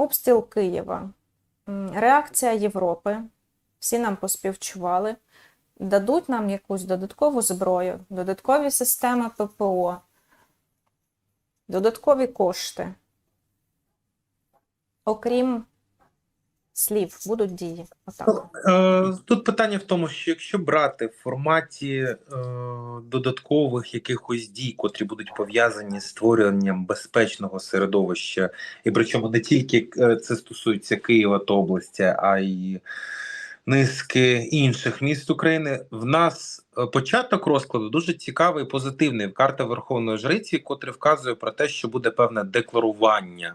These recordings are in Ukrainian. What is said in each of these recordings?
Обстріл Києва. Реакція Європи. Всі нам поспівчували. Дадуть нам якусь додаткову зброю, додаткові системи ППО, додаткові кошти. Окрім слів, будуть дії. Отак. Е, Тут питання в тому, що якщо брати в форматі е, додаткових якихось дій, котрі будуть пов'язані з створенням безпечного середовища, і причому не тільки е, це стосується Києва та області, а й низки інших міст України, в нас е, початок розкладу дуже цікавий позитивний. Карта Верховної Жриці, котрий вказує про те, що буде певне декларування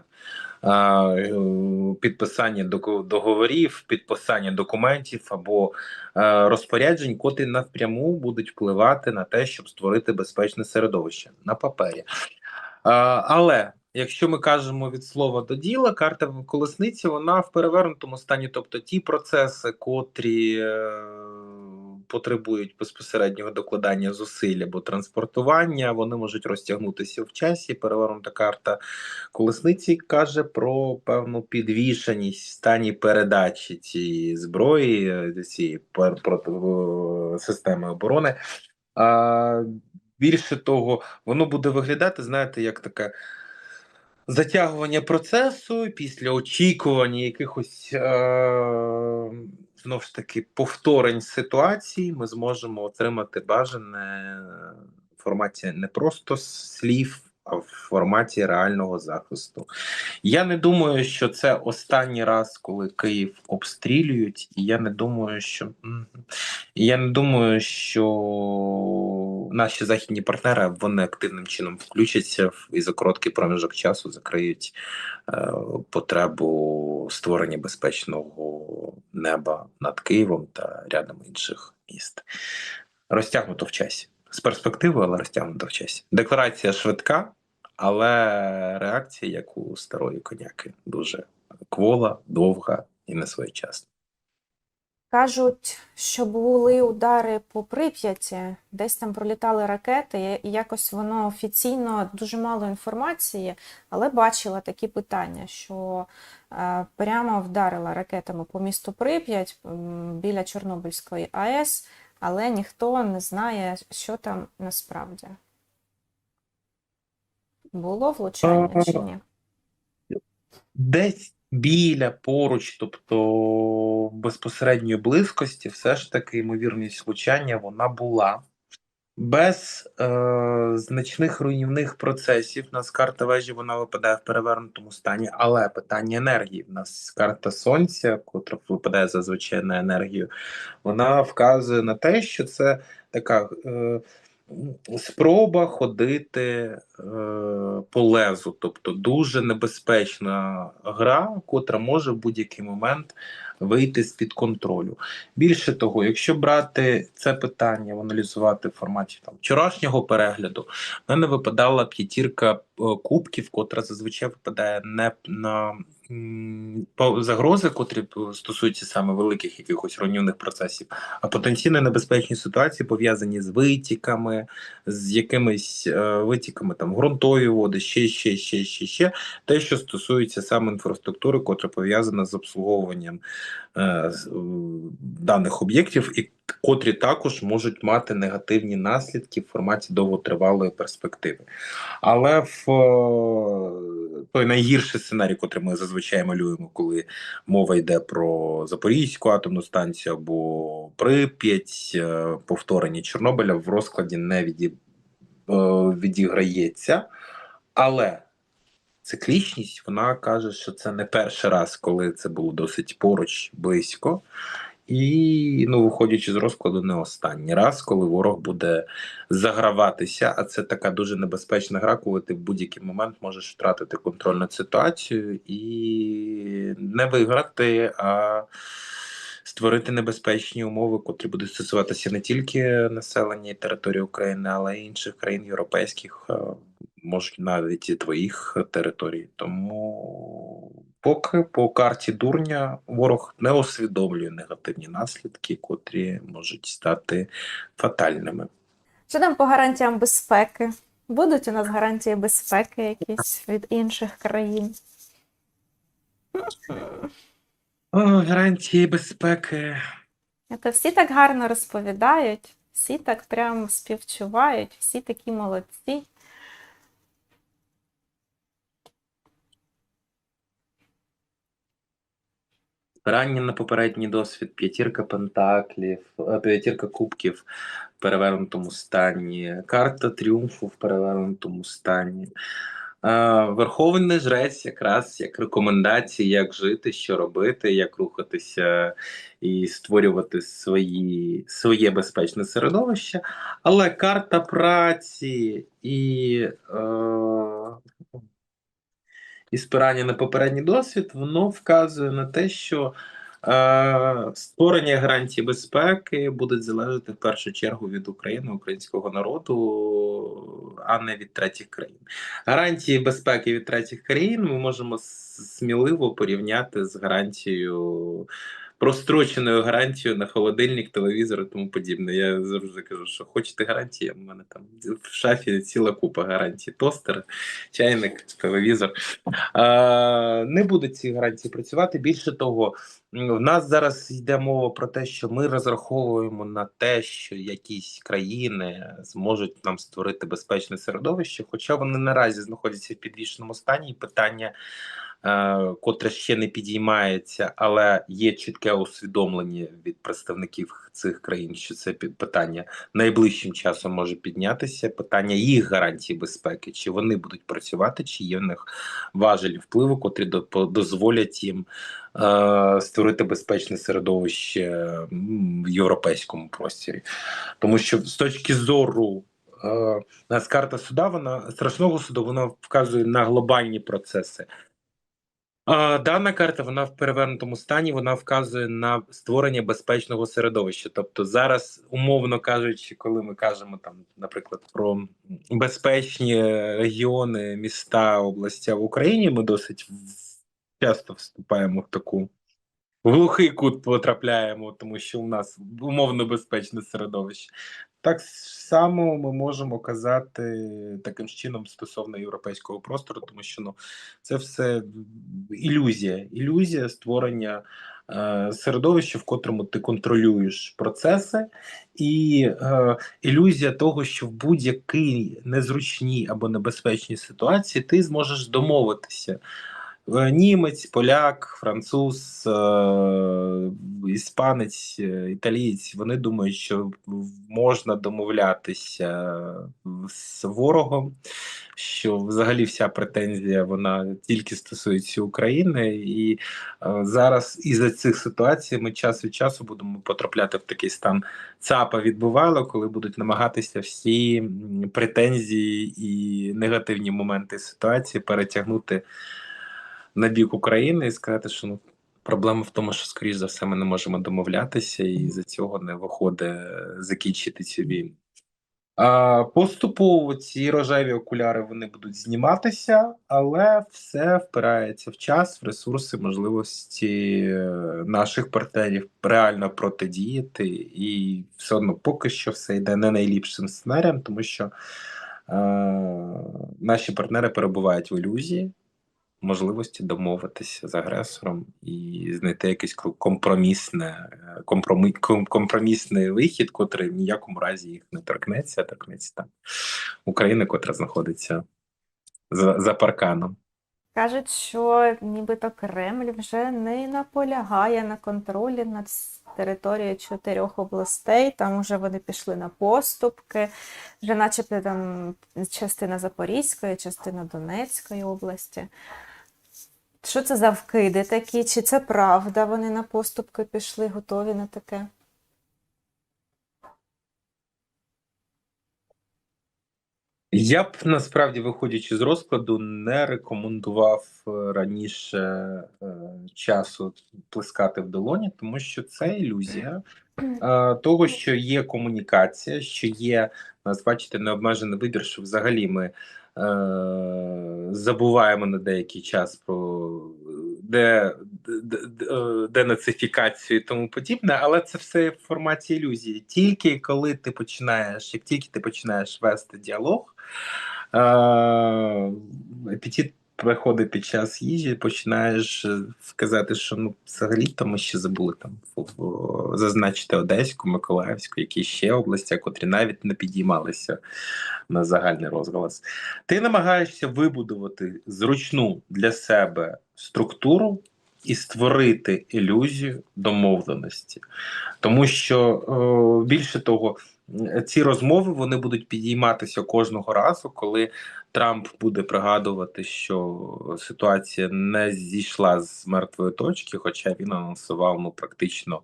підписання договорів, підписання документів або е, розпоряджень, котрі напряму будуть впливати на те, щоб створити безпечне середовище на папері. Але якщо ми кажемо від слова до діла, карта колесниці вона в перевернутому стані, тобто ті процеси, котрі е, потребують безпосереднього докладання зусиль або транспортування, вони можуть розтягнутися в часі. Перевернута карта колесниці каже про певну підвішеність в стані передачі цієї зброї, е, цієї е, системи оборони. А більше того, воно буде виглядати, знаєте, як таке затягування процесу після очікування якихось е, знову ж таки повторень ситуації ми зможемо отримати бажане в форматі не просто слів, в форматі реального захисту. Я не думаю, що це останній раз, коли Київ обстрілюють, і я не думаю, що я не думаю, що наші західні партнери вони активним чином включаться і за короткий проміжок часу закриють е, потребу створення безпечного неба над Києвом та рядом інших міст. Розтягнуто в часі. З перспективою, але розтягнуто в часі. Декларація швидка, але реакція, як у старої коняки, дуже квола, довга і несвоєчасна. Кажуть, що були удари по Прип'яті, десь там пролітали ракети, і якось воно офіційно дуже мало інформації, але бачила такі питання, що е, прямо вдарила ракетами по місту Прип'ять біля Чорнобильської АЕС, але ніхто не знає, що там насправді. Було влучання чи ні? Десь біля, поруч, тобто безпосередньої близькості, все ж таки ймовірність влучання вона була. Без е, значних руйнівних процесів нас карта вежі вона випадає в перевернутому стані, але питання енергії. У нас карта сонця, котра випадає зазвичай на енергію, вона вказує на те, що це така е, спроба ходити е, по лезу, тобто дуже небезпечна гра, котра може в будь-який момент вийти з-під контролю. Більше того, якщо брати це питання, аналізувати в форматі там вчорашнього перегляду, в мене випадала п'ятірка е, кубків, котра зазвичай випадає не на загрози, котрі стосуються саме великих якихось руйнівних процесів, а потенційно небезпечні ситуації пов'язані з витіками, з якимись е, витіками там ґрунтові води, ще, ще, ще, ще, ще, те, що стосується саме інфраструктури, котра пов'язана з обслуговуванням е, даних об'єктів, і котрі також можуть мати негативні наслідки в форматі довготривалої перспективи. Але в е, той найгірший сценарій, котрий ми зазвичай малюємо, коли мова йде про Запорізьку атомну станцію або Прип'ять, е, повторення Чорнобиля в розкладі не віді, е, відіграється. Але циклічність вона каже, що це не перший раз, коли це було досить поруч, близько. І, ну, виходячи з розкладу, не останній раз, коли ворог буде заграватися, а це така дуже небезпечна гра, коли ти в будь-який момент можеш втратити контроль над ситуацією і не виграти, а створити небезпечні умови, котрі будуть стосуватися не тільки населення і території України, але й інших країн європейських, е, можуть навіть і твоїх територій. Тому поки по карті дурня ворог не усвідомлює негативні наслідки, котрі можуть стати фатальними. Що там по гарантіям безпеки? Будуть у нас гарантії безпеки якісь від інших країн? О, гарантії безпеки. Це всі так гарно розповідають, всі так прям співчувають, всі такі молодці. Спирання на попередній досвід, п'ятірка пентаклів, е, п'ятірка кубків в перевернутому стані, карта тріумфу в перевернутому стані. Е, Верховний жрець якраз як рекомендації, як жити, що робити, як рухатися і створювати свої, своє безпечне середовище. Але карта праці і, е, і спирання на попередній досвід, воно вказує на те, що е, створення гарантій безпеки будуть залежати в першу чергу від України, українського народу, а не від третіх країн. Гарантії безпеки від третіх країн ми можемо сміливо порівняти з гарантією. Простроченою гарантією на холодильник, телевізор і тому подібне. Я завжди кажу, що хочете гарантії, в мене там в шафі ціла купа гарантій. Тостер, чайник, телевізор. Е, не будуть ці гарантії працювати. Більше того, в нас зараз йде мова про те, що ми розраховуємо на те, що якісь країни зможуть нам створити безпечне середовище, хоча вони наразі знаходяться в підвішеному стані, і питання. Е, Котре ще не підіймається, але є чітке усвідомлення від представників цих країн, що це питання найближчим часом може піднятися. Питання їх гарантій безпеки, чи вони будуть працювати, чи є в них важелі впливу, котрі дозволять їм е, створити безпечне середовище в європейському просторі. Тому що з точки зору е, нас карта суда, вона страшного суду, вона вказує на глобальні процеси. Дана карта вона в перевернутому стані, вона вказує на створення безпечного середовища. Тобто, зараз, умовно кажучи, коли ми кажемо там, наприклад, про безпечні регіони, міста, області в Україні, ми досить часто вступаємо в таку глухий кут потрапляємо, тому що у нас умовно безпечне середовище. Так само ми можемо казати таким чином стосовно європейського простору, тому що ну це все ілюзія, ілюзія створення е, середовища, в котрому ти контролюєш процеси, і е, ілюзія того, що в будь-якій незручній або небезпечній ситуації ти зможеш домовитися. Е, Німець, поляк, француз, е, іспанець, е, італієць вони думають, що можна домовлятися з ворогом, що взагалі вся претензія вона тільки стосується України, і е, зараз із-за цих ситуацій ми час від часу будемо потрапляти в такий стан. ЦАПа відбувало, коли будуть намагатися всі претензії і негативні моменти ситуації перетягнути на бік України і сказати, що ну проблема в тому, що скоріш за все ми не можемо домовлятися, і за цього не виходить закінчити цю війну. А, поступово ці рожеві окуляри вони будуть зніматися, але все впирається в час, в ресурси, можливості е, наших партнерів реально протидіяти, і все одно поки що все йде не найліпшим сценарієм, тому що е, наші партнери перебувають в ілюзії можливості домовитися з агресором і знайти якийсь ко- компромісне, е, компромі, компромісний вихід, котрий в ніякому разі їх не торкнеться, торкнеться там Україна, котра знаходиться за, за парканом. Кажуть, що нібито Кремль вже не наполягає на контролі над територією чотирьох областей. Там вже вони пішли на поступки, вже начебто там частина Запорізької, частина Донецької області. Що це за вкиди такі? Чи це правда? Вони на поступки пішли, готові на таке? Я б насправді, виходячи з розкладу, не рекомендував е, раніше е, часу плескати в долоні, тому що це ілюзія е, того, що є комунікація, що є нас, бачите, необмежений вибір, що взагалі ми е, забуваємо на деякий час про де, де, де, денацифікацію і тому подібне, але це все в форматі ілюзії. Тільки коли ти починаєш, як тільки ти починаєш вести діалог, е, апетит приходить під час їжі, починаєш е, казати, що ну взагалі то ми ще забули там зазначити Одеську, Миколаївську, які ще області, котрі навіть не підіймалися на загальний розголос. Ти намагаєшся вибудувати зручну для себе структуру і створити ілюзію домовленості. Тому що е, більше того, ці розмови вони будуть підійматися кожного разу, коли Трамп буде пригадувати, що ситуація не зійшла з мертвої точки, хоча він анонсував ну практично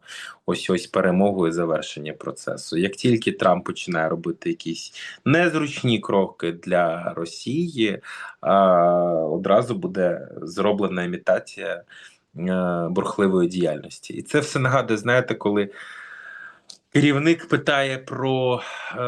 ось ось перемогу і завершення процесу. Як тільки Трамп починає робити якісь незручні кроки для Росії, одразу буде зроблена імітація е, бурхливої діяльності. І це все нагадує, знаєте, коли керівник питає про е,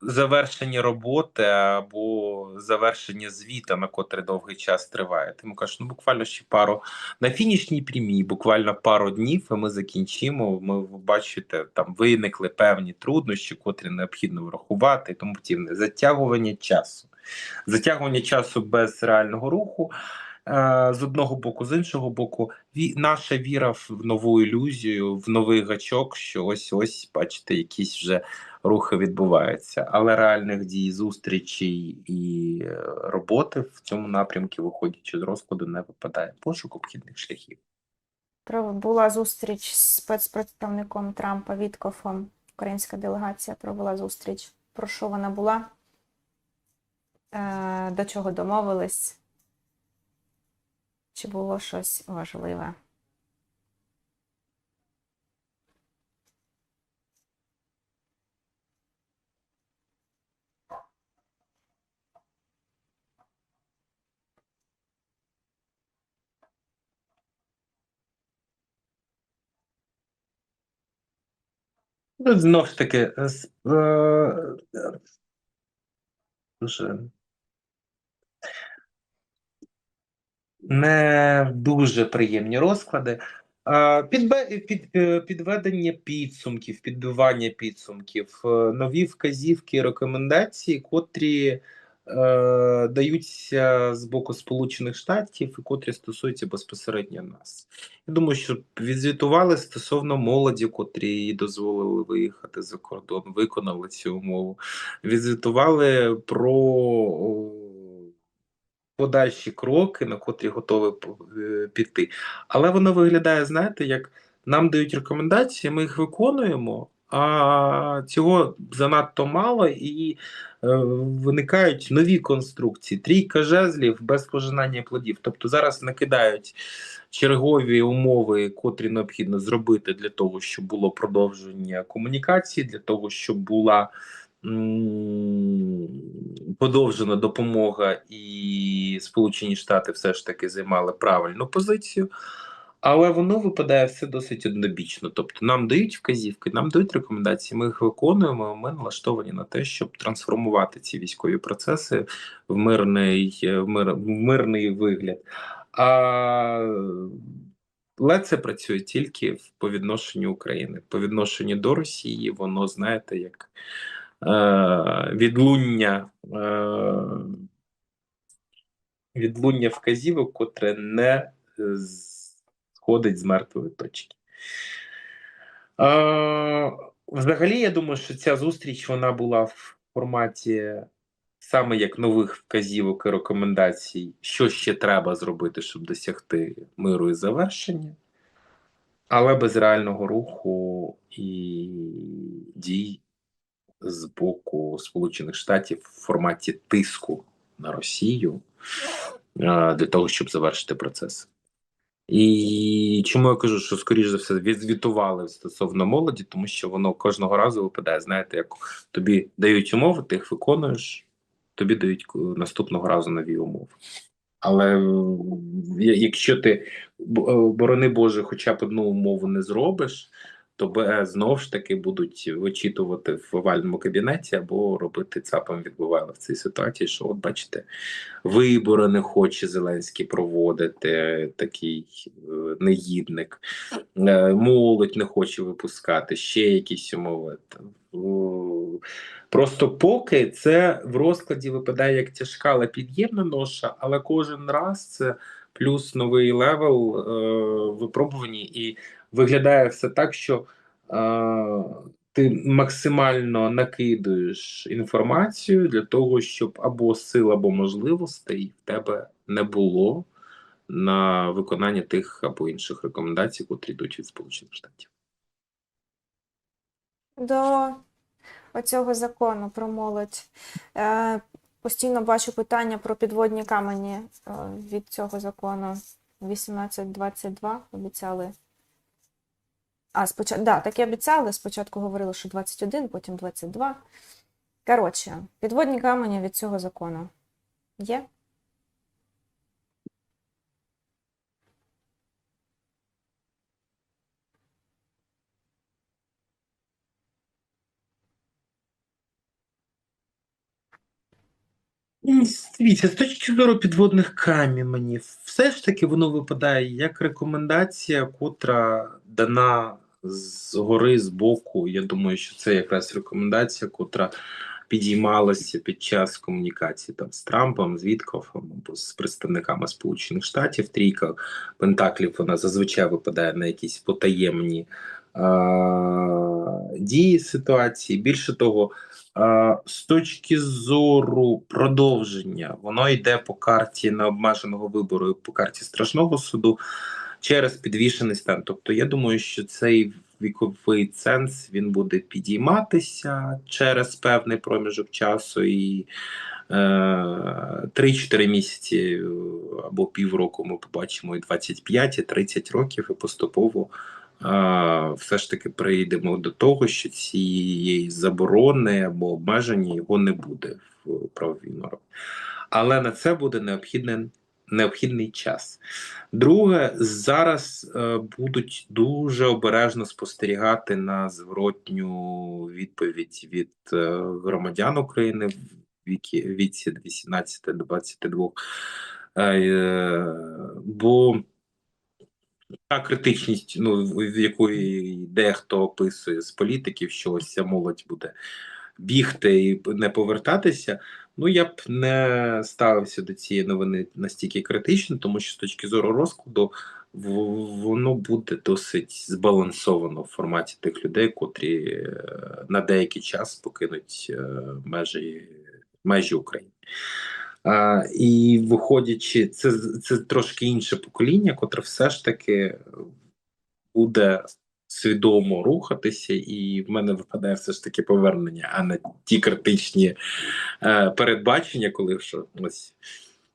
завершення роботи або завершення звіта, на котрий довгий час триває. Ти йому кажеш, ну буквально ще пару на фінішній прямій, буквально пару днів, і ми закінчимо. Ми бачите, там виникли певні труднощі, котрі необхідно врахувати, тому подібне. Затягування часу. Затягування часу без реального руху. Е, З одного боку, з іншого боку, наша віра в нову ілюзію, в новий гачок, що ось ось, бачите, якісь вже рухи відбуваються. Але реальних дій, зустрічей і е, роботи в цьому напрямку, виходячи з розкладу, не випадає. Пошук обхідних шляхів. Була зустріч з спецпредставником Трампа Віткофом. Українська делегація провела зустріч. Про що вона була? Е, До чого домовились? Чи було щось важливе? Ну, знову ж таки, е, дуже не дуже приємні розклади. Під, е, підведення підсумків, підбивання підсумків, е, нові вказівки, рекомендації, котрі е, даються з боку Сполучених Штатів і котрі стосуються безпосередньо нас. Я думаю, що відзвітували стосовно молоді, котрі їй дозволили виїхати за кордон, виконали цю умову. Відзвітували про подальші кроки, на котрі готові е, піти. Але воно виглядає, знаєте, як нам дають рекомендації, ми їх виконуємо, а цього занадто мало, і е, виникають нові конструкції, трійка жезлів без пожинання плодів. Тобто зараз накидають чергові умови, котрі необхідно зробити для того, щоб було продовження комунікації, для того, щоб була подовжена допомога, і Сполучені Штати все ж таки займали правильну позицію. Але воно випадає все досить однобічно. Тобто нам дають вказівки, нам дають рекомендації, ми їх виконуємо. Ми налаштовані на те, щоб трансформувати ці військові процеси в мирний, в мир, в мирний вигляд. А але це працює тільки по відношенню України. По відношенню до Росії, воно знаєте, як відлуння. Е, відлуння вказівок, котре не е, сходить з мертвої точки. Взагалі, я думаю, що ця зустріч вона була в форматі саме як нових вказівок і рекомендацій, що ще треба зробити, щоб досягти миру і завершення, але без реального руху і дій з боку Сполучених Штатів в форматі тиску на Росію для того, щоб завершити процес. І чому я кажу, що скоріш за все відзвітували стосовно молоді, тому що воно кожного разу випадає. Знаєте, як тобі дають умови, ти їх виконуєш, тобі дають наступного разу нові умови. Але якщо ти е, борони Боже, хоча б одну умову не зробиш, то б- знов ж таки будуть вичитувати в овальному кабінеті або робити цапом відбували в цій ситуації, що от бачите, вибори не хоче Зеленський проводити, такий е, негідник, Е, молодь не хоче випускати, ще якісь умови. Просто поки це в розкладі випадає як тяжка, але під'ємна ноша, але кожен раз це плюс новий левел е, випробувані, і виглядає все так, що е, ти максимально накидуєш інформацію для того, щоб або сил, або можливостей в тебе не було на виконання тих або інших рекомендацій, котрі йдуть від Сполучених Штатів. До оцього закону про молодь. Е, постійно бачу питання про підводні камені е, від цього закону 1822 обіцяли. А, спочатку, да, так і обіцяли. Спочатку говорили, що 21, потім 22. Коротше, підводні камені від цього закону є? Дивіться, з точки зору підводних каменів, все ж таки воно випадає як рекомендація, котра дана згори, з боку. Я думаю, що це якраз рекомендація, котра підіймалася під час комунікації там з Трампом, з Віткофом або з представниками Сполучених Штатів. Трійка Пентаклів вона зазвичай випадає на якісь потаємні а, дії ситуації. Більше того, а, з точки зору продовження, воно йде по карті необмеженого вибору, по карті страшного суду через підвішений стан. Тобто, я думаю, що цей віковий ценз він буде підійматися через певний проміжок часу і. е, 3-4 місяці е, або півроку ми побачимо і 25, і 30 років, і поступово все ж таки прийдемо до того, що цієї заборони або обмеження його не буде в правовій нормі. Але на це буде необхідний, необхідний час. Друге, зараз е, будуть дуже обережно спостерігати на зворотню відповідь від е, громадян України в віці 18 до 22. Е, е, бо та критичність, ну, в якої дехто описує з політиків, що ось ця молодь буде бігти і не повертатися. Ну я б не ставився до цієї новини настільки критично, тому що з точки зору розкладу воно буде досить збалансовано в форматі тих людей, котрі е, на деякий час покинуть е, межі, межі України. А, і виходячи, це, це трошки інше покоління, котре все ж таки буде свідомо рухатися, і в мене випадає все ж таки повернення, а не ті критичні е, передбачення, коли що ось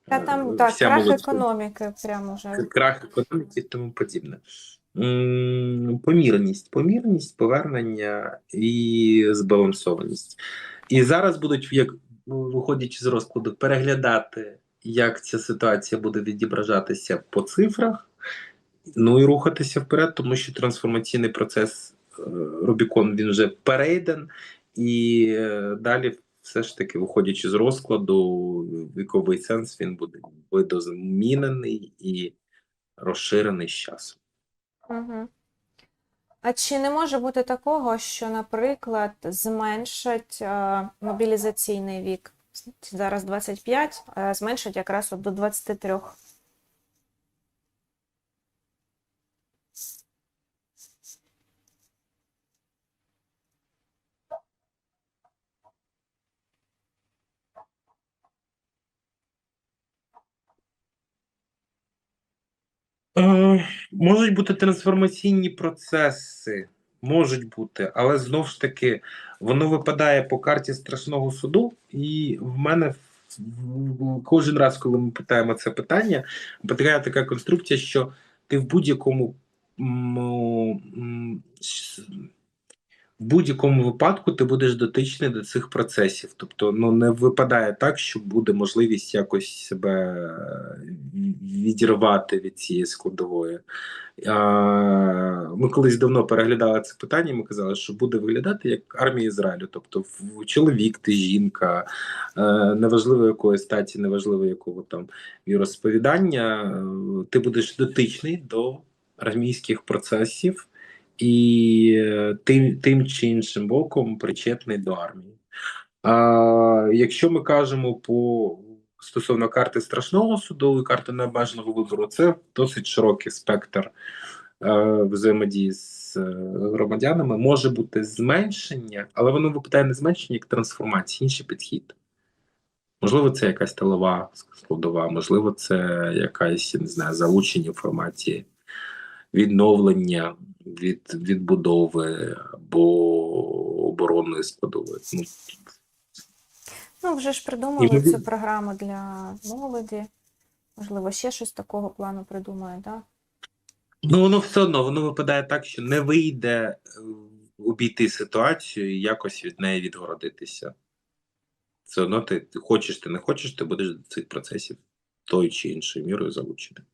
Та е, там так, крах молодь- економіки прямо вже. крах економіки і тому подібне. Помірність, помірність, повернення і збалансованість. І зараз будуть, як виходячи з розкладу, переглядати, як ця ситуація буде відображатися по цифрах, ну і рухатися вперед, тому що трансформаційний процес е, Рубікон він вже перейден, і е, далі, все ж таки, виходячи з розкладу, віковий сенс він буде видозмінений і розширений з часом. Угу. А чи не може бути такого, що, наприклад, зменшать е, мобілізаційний вік? Зараз 25, а зменшать якраз от до 23. Е, можуть бути трансформаційні процеси, можуть бути, але знову ж таки воно випадає по карті страшного суду, і в мене кожен раз, коли ми питаємо це питання, виникає така конструкція, що ти в будь-якому в будь-якому випадку ти будеш дотичний до цих процесів. Тобто, ну не випадає так, що буде можливість якось себе е, відірвати від цієї складової. Ми колись давно переглядали це питання. Ми казали, що буде виглядати як армія Ізраїлю. Тобто, чоловік, ти жінка, е, неважливо якої статі, неважливо якого там віросповідання, е, ти будеш дотичний до армійських процесів і е, тим, тим чи іншим боком причетний до армії. А, якщо ми кажемо по стосовно карти страшного суду і карти необмеженого вибору, це досить широкий спектр е, взаємодії з е, громадянами. Може бути зменшення, але воно випадає не зменшення, як трансформація, інший підхід. Можливо, це якась тилова складова, можливо, це якась не знаю, залучення інформації, відновлення від відбудови або оборонної складової. Ну, Ну, вже ж придумали Іноді- цю програму для молоді. Можливо, ще щось такого плану придумає, да? Ну, воно все одно воно випадає так, що не вийде е, обійти ситуацію і якось від неї відгородитися. Все одно ти, ти хочеш, ти не хочеш, ти будеш до цих процесів тою чи іншою мірою залучений.